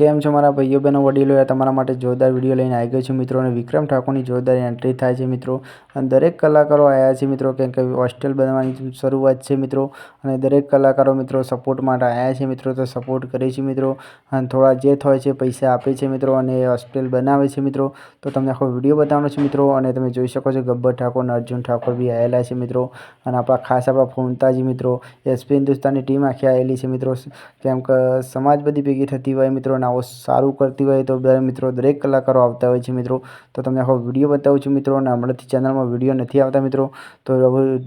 કેમ છો મારા ભાઈઓ બહેનો, વડીલો? તમારા માટે જોરદાર વીડિયો લઈને આવી ગયો છું મિત્રો. અને વિક્રમ ઠાકોરની જોરદાર એન્ટ્રી થાય છે મિત્રો. અને દરેક કલાકારો આવ્યા છે મિત્રો. કેમ કે હોસ્ટેલ બનવાની શરૂઆત છે મિત્રો. અને દરેક કલાકારો મિત્રો સપોર્ટ માટે આવ્યા છે મિત્રો. તો સપોર્ટ કરે છે મિત્રો. અને થોડા જે થાય છે પૈસા આપે છે મિત્રો. અને હોસ્ટેલ બનાવે છે મિત્રો. તો તમને આખો વીડિયો બતાવવાનો છે મિત્રો. અને તમે જોઈ શકો છો ગબ્બર ઠાકોર અને અર્જુન ઠાકોર બી આવેલા છે મિત્રો. અને આપણા ખાસ આપણા ફોનતાજી મિત્રો. એસપી હિન્દુસ્તાનની ટીમ આખી આવેલી છે મિત્રો. કેમ કે સમાજ બધી ભેગી થતી હોય મિત્રો. આવો સારું કરતી હોય તો બધા મિત્રો, દરેક કલાકારો આવતા હોય છે મિત્રો. તો તમને આખો વીડિયો બતાવું છું મિત્રો, અને હમણાંથી ચેનલમાં વીડિયો નથી આવતા મિત્રો, તો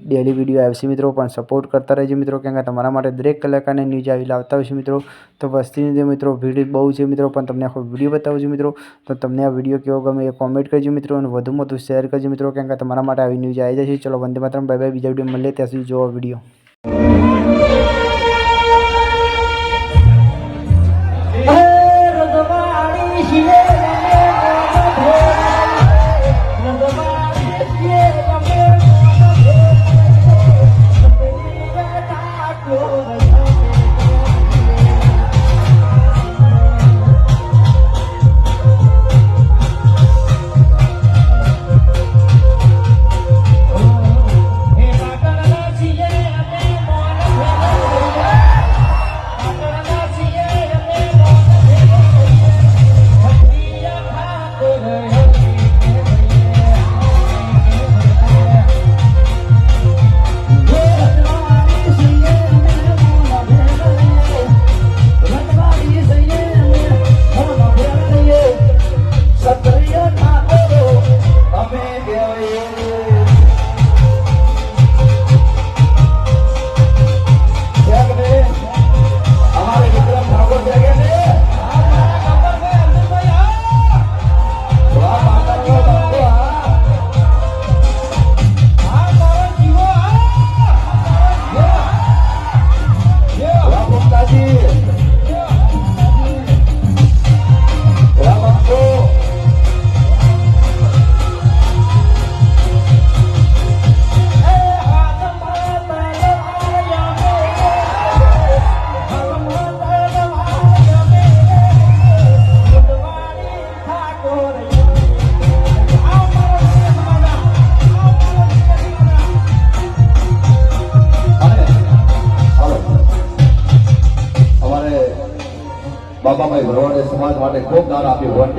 ડેલી વીડિયો આવશે મિત્રો, પણ સપોર્ટ કરતા રહેજો મિત્રો, કેમ કે તમારા માટે દરેક કલાકારને ન્યૂઝ આવી લાવતા હોય છે મિત્રો. તો વસ્તીની જે મિત્રો, ભીડ બહુ છે મિત્રો, પણ તમને આખો વીડિયો બતાવું છું મિત્રો. તો તમને આ વીડિયો કેવો ગમે એ કોમેન્ટ કરજો મિત્રો, અને વધુમાં વધુ શેર કરજો મિત્રો, કેમ કે તમારા માટે આવી ન્યૂઝ આવી જશે. ચલો વંદે માત્ર બાય બાય બીજા વીડિયો મળીએ, ત્યાં સુધી જોવા વીડિયો. બાબાભાઈ ભરવાડે સમાજ માટે ખૂબ દાન આપ્યું.